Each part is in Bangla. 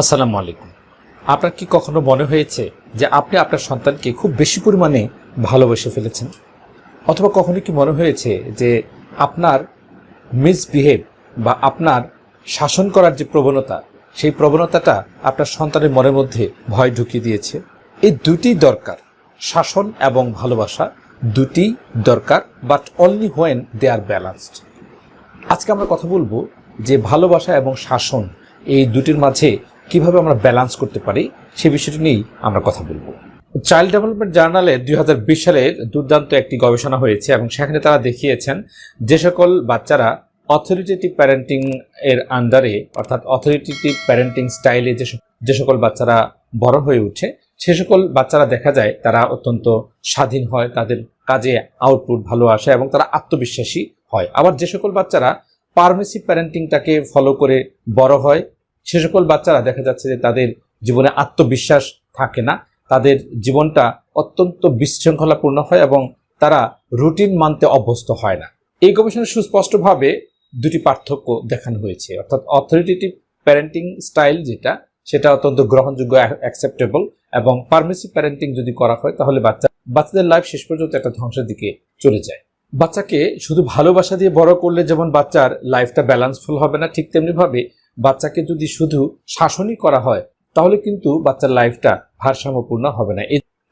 আসসালামু আলাইকুম। আপনার কি কখনো মনে হয়েছে যে আপনি আপনার সন্তানকে খুব বেশি পরিমাণে ভালোবেসে ফেলেছেন? অথবা কখনো কি মনে হয়েছে যে আপনার মিসবিহেভ বা আপনার শাসন করার যে প্রবণতা, সেই প্রবণতাটা আপনার সন্তানের মনের মধ্যে ভয় ঢুকিয়ে দিয়েছে? এই দুটি দরকার, শাসন এবং ভালোবাসা দুটি দরকার but only when they are balanced আজকে আমরা কথা বলব যে ভালোবাসা এবং শাসন এই দুটির মাঝে কীভাবে আমরা ব্যালান্স করতে পারি, সে বিষয়টি নিয়েই আমরা কথা বলব। চাইল্ড ডেভেলপমেন্ট জার্নালে দুই হাজার বিশ সালের দুর্দান্ত একটি গবেষণা হয়েছে এবং সেখানে তারা দেখিয়েছেন যে সকল বাচ্চারা অথরিটেটিভ প্যারেন্টিং এর আন্ডারে অর্থাৎ অথরিটেটিভ প্যারেন্টিং স্টাইলে যে যে সকল বাচ্চারা বড় হয়ে উঠে, সে সকল বাচ্চারা দেখা যায় তারা অত্যন্ত স্বাধীন হয়, তাদের কাজে আউটপুট ভালো আসে এবং তারা আত্মবিশ্বাসী হয়। আবার যে সকল বাচ্চারা পারমিসিভ প্যারেন্টিংটাকে ফলো করে বড় হয় সে সকল বাচ্চারা দেখা যাচ্ছে যে তাদের জীবনে আত্মবিশ্বাস থাকে না। তাদের জীবনটা অত্যন্ত বিশৃঙ্খলাপূর্ণ হয় এবং তারা রুটিন মানতে অভ্যস্ত হয় না। এই গবেষণায় সুস্পষ্টভাবে দুটি পার্থক্য দেখানো হয়েছে। অর্থাৎ অথরিটেটিভ প্যারেন্টিং স্টাইল যেটা, সেটা অত্যন্ত গ্রহণযোগ্য অ্যাকসেপ্টেবল এবং পারমিসিভ প্যারেন্টিং যদি করা হয়, তাহলে বাচ্চা, বাচ্চাদের লাইফ শেষ পর্যন্ত একটা ধ্বংসের দিকে চলে যায়। বাচ্চাকে শুধু ভালোবাসা দিয়ে বড় করলে যেমন বাচ্চার লাইফটা ব্যালেন্সফুল হবে না, ঠিক তেমনি ভাবে বাচ্চাকে যদি শুধু শাসনই করা হয়, তাহলে কিন্তু বাচ্চার লাইফটা ভারসাম্যপূর্ণ হবে না।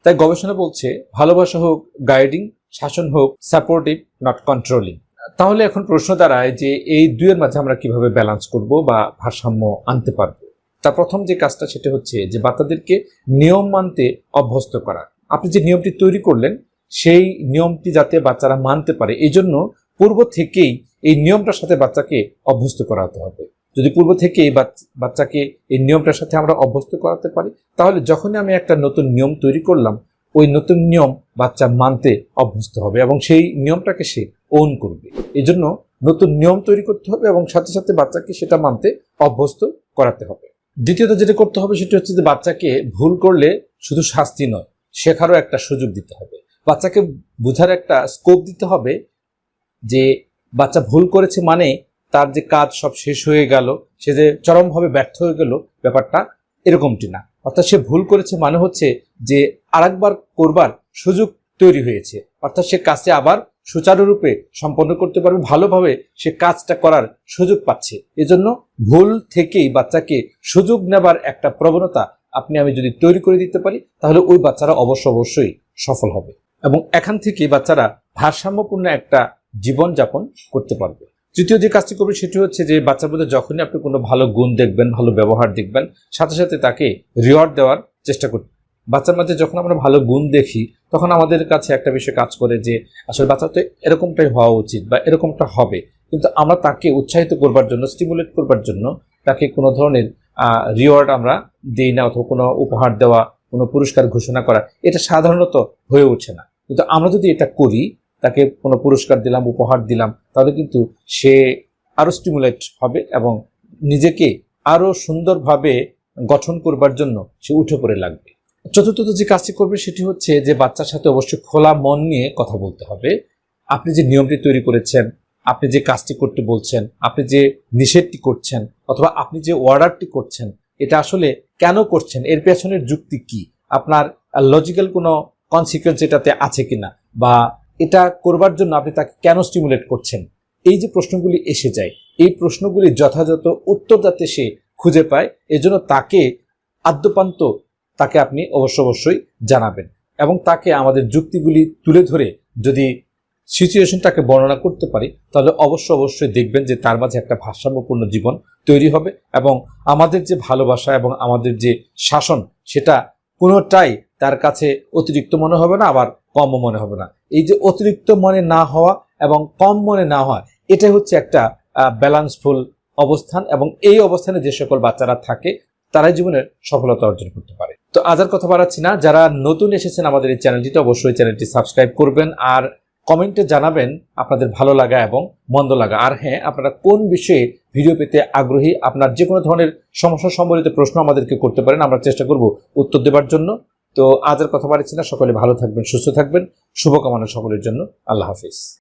তাই গবেষণা বলছে, ভালোবাসা হোক গাইডিং শাসন হোক সাপোর্টিভ নট কন্ট্রোলিং তাহলে এখন প্রশ্ন দাঁড়ায় যে এই দুইয়ের মাঝে আমরা কীভাবে ব্যালেন্স করব বা ভারসাম্য আনতে পারব? তার প্রথম যে কাজটা, সেটা হচ্ছে যে বাচ্চাদেরকে নিয়ম মানতে অভ্যস্ত করা। আপনি যে নিয়মটি তৈরি করলেন, সেই নিয়মটি যাতে বাচ্চারা মানতে পারে এই জন্য পূর্ব থেকেই এই নিয়মটার সাথে বাচ্চাকে অভ্যস্ত করাতে হবে। যদি পূর্ব থেকে বাচ- বাচ্চাকে এই নিয়মটার সাথে আমরা অভ্যস্ত করাতে পারি, তাহলে যখনই আমি একটা নতুন নিয়ম তৈরি করলাম, ওই নতুন নিয়ম বাচ্চা মানতে অভ্যস্ত হবে এবং সেই নিয়মটাকে সে ওন করবে। এই জন্য নতুন নিয়ম তৈরি করতে হবে এবং সাথে সাথে বাচ্চাকে সেটা মানতে অভ্যস্ত করাতে হবে। দ্বিতীয়ত যেটা করতে হবে সেটা হচ্ছে যে বাচ্চাকে ভুল করলে শুধু শাস্তি নয়, শেখারও একটা সুযোগ দিতে হবে। বাচ্চাকে বোঝার একটা স্কোপ দিতে হবে যে বাচ্চা ভুল করেছে মানে তার যে কাজ সব শেষ হয়ে গেল, সে যে চরমভাবে ব্যর্থ হয়ে গেল, ব্যাপারটা এরকমটি না। অর্থাৎ সে ভুল করেছে মানে হচ্ছে যে আরেকবার করবার সুযোগ তৈরি হয়েছে। অর্থাৎ সে কাজটি আবার সুচারুরূপে সম্পন্ন করতে পারবে, ভালোভাবে সে কাজটা করার সুযোগ পাচ্ছে। এজন্য ভুল থেকেই বাচ্চাকে সুযোগ নেবার একটা প্রবণতা আপনি আমি যদি তৈরি করে দিতে পারি, তাহলে ওই বাচ্চারা অবশ্য অবশ্যই সফল হবে এবং এখান থেকে বাচ্চারা ভারসাম্যপূর্ণ একটা জীবন যাপন করতে পারবে। তৃতীয় যে কাজটি করবে সেটি হচ্ছে যে বাচ্চার মধ্যে যখনই আপনি কোনো ভালো গুণ দেখবেন, ভালো ব্যবহার দেখবেন, সাথে সাথে তাকে রিওয়ার্ড দেওয়ার চেষ্টা করতে বাচ্চার মধ্যে যখন আমরা ভালো গুণ দেখি, তখন আমাদের কাছে একটা বিষয় কাজ করে যে, আসলে বাচ্চা তো এরকমটাই হওয়া উচিত বা এরকমটা হবে। কিন্তু আমরা তাকে উৎসাহিত করবার জন্য স্টিমুলেট করবার জন্য তাকে কোনো ধরনের রিওয়ার্ড আমরা দিই না অথবা কোনো উপহার দেওয়া, কোনো পুরস্কার ঘোষণা করা, এটা সাধারণত হয়ে ওঠে না। কিন্তু আমরা যদি এটা করি তাকে কোনো পুরস্কার দিলাম, উপহার দিলাম, তাহলে কিন্তু সে আরও স্টিমুলেট হবে এবং নিজেকে আরও সুন্দরভাবে গঠন করবার জন্য সে উঠে পড়ে লাগবে। চতুর্থত যে কাজটি করবে সেটি হচ্ছে যে বাচ্চার সাথে অবশ্যই খোলা মন নিয়ে কথা বলতে হবে। আপনি যে নিয়মটি তৈরি করেছেন, আপনি যে কাজটি করতে বলছেন, আপনি যে নিষেধটি করছেন অথবা আপনি যে অর্ডারটি করছেন, এটা আসলে কেন করছেন, এর পেছনের যুক্তি কি? আপনার লজিক্যাল কোনো কনসিকুয়েন্স এটাতে আছে কিনা? বা এটা করবার জন্য আপনি তাকে কেন স্টিমুলেট করছেন? এই যে প্রশ্নগুলি এসে যায়, এই প্রশ্নগুলি যথাযথ উত্তর যাতে সে খুঁজে পায়, এজন্য তাকে আদ্যপান্ত তাকে আপনি অবশ্য অবশ্যই জানাবেন এবং তাকে আমাদের যুক্তিগুলি তুলে ধরে যদি সিচুয়েশনটাকে বর্ণনা করতে পারি, তাহলে অবশ্য অবশ্যই দেখবেন যে তার মাঝে একটা ভারসাম্যপূর্ণ জীবন তৈরি হবে এবং আমাদের যে ভালোবাসা এবং আমাদের যে শাসন, সেটা কোনোটাই তার কাছে অতিরিক্ত মনে হবে না, আবার কমও মনে হবে না। এই যে অতিরিক্ত মনে না হওয়া এবং কম মনে না হওয়া, এটাই হচ্ছে একটা ব্যালান্সফুল অবস্থান এবং এই অবস্থানে যে সকল বাচ্চারা থাকে, তারাই জীবনের সফলতা অর্জন করতে পারে। তো আজ আর কথা বাড়াচ্ছি না। যারা নতুন এসেছেন আমাদের এই চ্যানেলটিতে, অবশ্যই চ্যানেলটি সাবস্ক্রাইব করবেন আর কমেন্টে জানাবেন আপনাদের ভালো লাগা এবং মন্দ লাগা। আর হ্যাঁ আপনারা কোন বিষয়ে ভিডিও পেতে আগ্রহী, আপনার যে কোনো ধরনের সমস্যা সম্বলিত প্রশ্ন আমাদেরকে করতে পারেন। আমরা চেষ্টা করব উত্তর দেবার জন্য। তো আজের কথা বাড়াচ্ছি না, সকলে ভালো থাকবেন, সুস্থ থাকবেন। শুভকামনা সকলের জন্য। আল্লাহ হাফিজ।